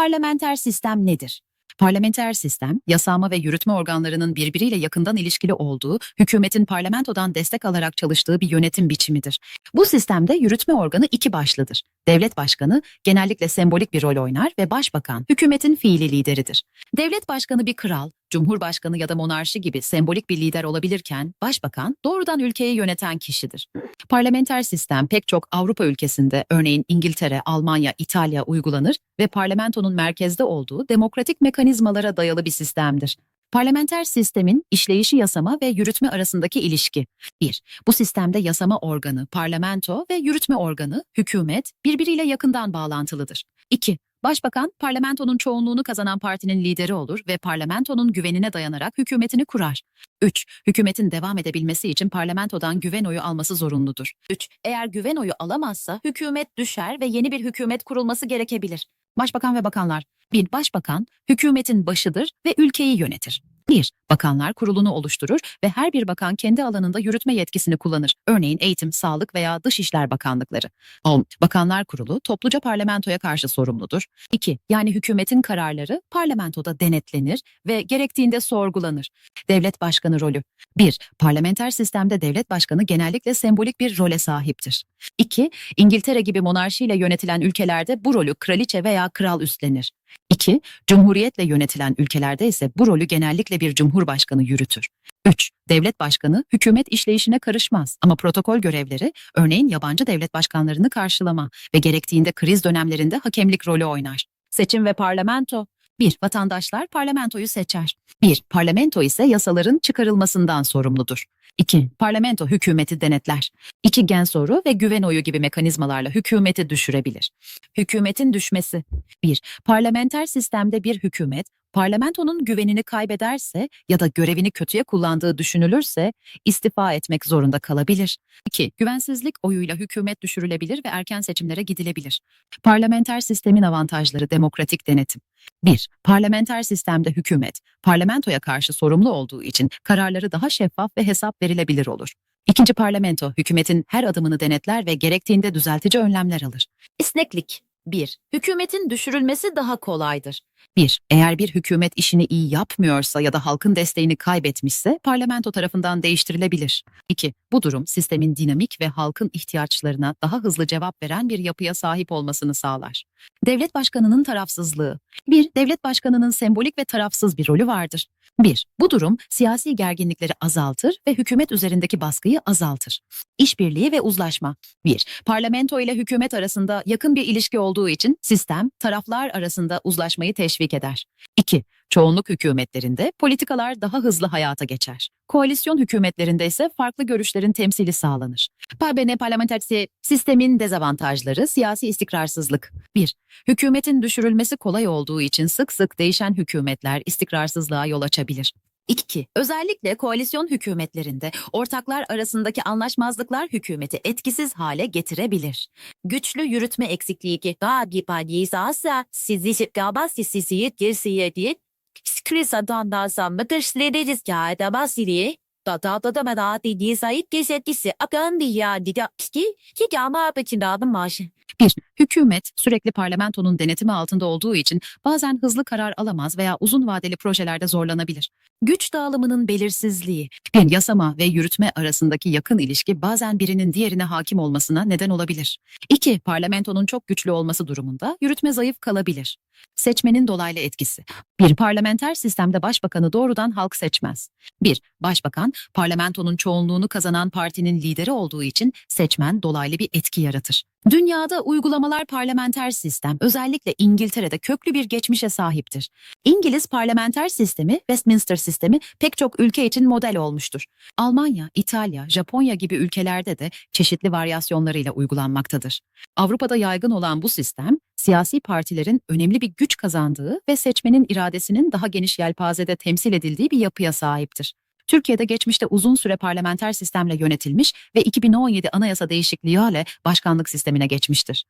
Parlamenter sistem nedir? Parlamenter sistem, yasama ve yürütme organlarının birbiriyle yakından ilişkili olduğu, hükümetin parlamentodan destek alarak çalıştığı bir yönetim biçimidir. Bu sistemde yürütme organı iki başlıdır. Devlet başkanı genellikle sembolik bir rol oynar ve başbakan hükümetin fiili lideridir. Devlet başkanı bir kral, cumhurbaşkanı ya da monarşi gibi sembolik bir lider olabilirken, başbakan doğrudan ülkeyi yöneten kişidir. Parlamenter sistem pek çok Avrupa ülkesinde, örneğin İngiltere, Almanya, İtalya uygulanır ve parlamentonun merkezde olduğu demokratik mekanizmalara dayalı bir sistemdir. Parlamenter sistemin işleyişi yasama ve yürütme arasındaki ilişki. 1. Bu sistemde yasama organı, parlamento ve yürütme organı, hükümet birbiriyle yakından bağlantılıdır. 2. Başbakan, parlamentonun çoğunluğunu kazanan partinin lideri olur ve parlamentonun güvenine dayanarak hükümetini kurar. 3. Hükümetin devam edebilmesi için parlamentodan güven oyu alması zorunludur. 3. Eğer güven oyu alamazsa hükümet düşer ve yeni bir hükümet kurulması gerekebilir. Başbakan ve bakanlar 1. Başbakan, hükümetin başıdır ve ülkeyi yönetir. 1. Bakanlar kurulunu oluşturur ve her bir bakan kendi alanında yürütme yetkisini kullanır. Örneğin eğitim, sağlık veya dışişler bakanlıkları. 10. Bakanlar kurulu topluca parlamentoya karşı sorumludur. 2. Yani hükümetin kararları parlamentoda denetlenir ve gerektiğinde sorgulanır. Devlet başkanı rolü. 1. Parlamenter sistemde devlet başkanı genellikle sembolik bir role sahiptir. 2. İngiltere gibi monarşiyle yönetilen ülkelerde bu rolü kraliçe veya kral üstlenir. 2. Cumhuriyetle yönetilen ülkelerde ise bu rolü genellikle bir cumhurbaşkanı yürütür. 3. Devlet başkanı hükümet işleyişine karışmaz ama protokol görevleri örneğin yabancı devlet başkanlarını karşılama ve gerektiğinde kriz dönemlerinde hakemlik rolü oynar. Seçim ve parlamento 1. Vatandaşlar parlamentoyu seçer. 1. Parlamento ise yasaların çıkarılmasından sorumludur. 2. Parlamento hükümeti denetler. 2. Gen soru ve güven oyu gibi mekanizmalarla hükümeti düşürebilir. Hükümetin düşmesi 1. Parlamenter sistemde bir hükümet, parlamentonun güvenini kaybederse ya da görevini kötüye kullandığı düşünülürse istifa etmek zorunda kalabilir. 2. Güvensizlik oyuyla hükümet düşürülebilir ve erken seçimlere gidilebilir. Parlamenter sistemin avantajları demokratik denetim. 1. Parlamenter sistemde hükümet, parlamentoya karşı sorumlu olduğu için kararları daha şeffaf ve hesap verilebilir olur. İkinci parlamento, hükümetin her adımını denetler ve gerektiğinde düzeltici önlemler alır. İsneklik 1. Hükümetin düşürülmesi daha kolaydır. 1. Eğer bir hükümet işini iyi yapmıyorsa ya da halkın desteğini kaybetmişse parlamento tarafından değiştirilebilir. 2. Bu durum sistemin dinamik ve halkın ihtiyaçlarına daha hızlı cevap veren bir yapıya sahip olmasını sağlar. Devlet başkanının tarafsızlığı. 1. Devlet başkanının sembolik ve tarafsız bir rolü vardır. 1. Bu durum siyasi gerginlikleri azaltır ve hükümet üzerindeki baskıyı azaltır. İşbirliği ve uzlaşma. 1. Parlamento ile hükümet arasında yakın bir ilişki olduğu için sistem taraflar arasında uzlaşmayı teşvik eder. 2. Çoğunluk hükümetlerinde politikalar daha hızlı hayata geçer. Koalisyon hükümetlerinde ise farklı görüşlerin temsili sağlanır. PBN parlamenterisi sistemin dezavantajları siyasi istikrarsızlık. 1. Hükümetin düşürülmesi kolay olduğu için sık sık değişen hükümetler istikrarsızlığa yol açabilir. 2. Özellikle koalisyon hükümetlerinde ortaklar arasındaki anlaşmazlıklar hükümeti etkisiz hale getirebilir. Güçlü yürütme eksikliği ki daha gibadiysa sizi gabasi sizi girsiye diye skrisadan da samıdır slederiz ya da basiliye da da da di sayit gesetisi akan diya di da ki ki gama peçindadı maaşı. 1. Hükümet sürekli parlamentonun denetimi altında olduğu için bazen hızlı karar alamaz veya uzun vadeli projelerde zorlanabilir. Güç dağılımının belirsizliği, bir yasama ve yürütme arasındaki yakın ilişki bazen birinin diğerine hakim olmasına neden olabilir. 2. Parlamentonun çok güçlü olması durumunda yürütme zayıf kalabilir. Seçmenin dolaylı etkisi. Bir parlamenter sistemde başbakanı doğrudan halk seçmez. 1. Başbakan, parlamentonun çoğunluğunu kazanan partinin lideri olduğu için seçmen dolaylı bir etki yaratır. Dünyada uygulamalar parlamenter sistem özellikle İngiltere'de köklü bir geçmişe sahiptir. İngiliz parlamenter sistemi, Westminster sistemi pek çok ülke için model olmuştur. Almanya, İtalya, Japonya gibi ülkelerde de çeşitli varyasyonlarıyla uygulanmaktadır. Avrupa'da yaygın olan bu sistem, siyasi partilerin önemli bir güç kazandığı ve seçmenin iradesinin daha geniş yelpazede temsil edildiği bir yapıya sahiptir. Türkiye'de geçmişte uzun süre parlamenter sistemle yönetilmiş ve 2017 anayasa değişikliğiyle başkanlık sistemine geçmiştir.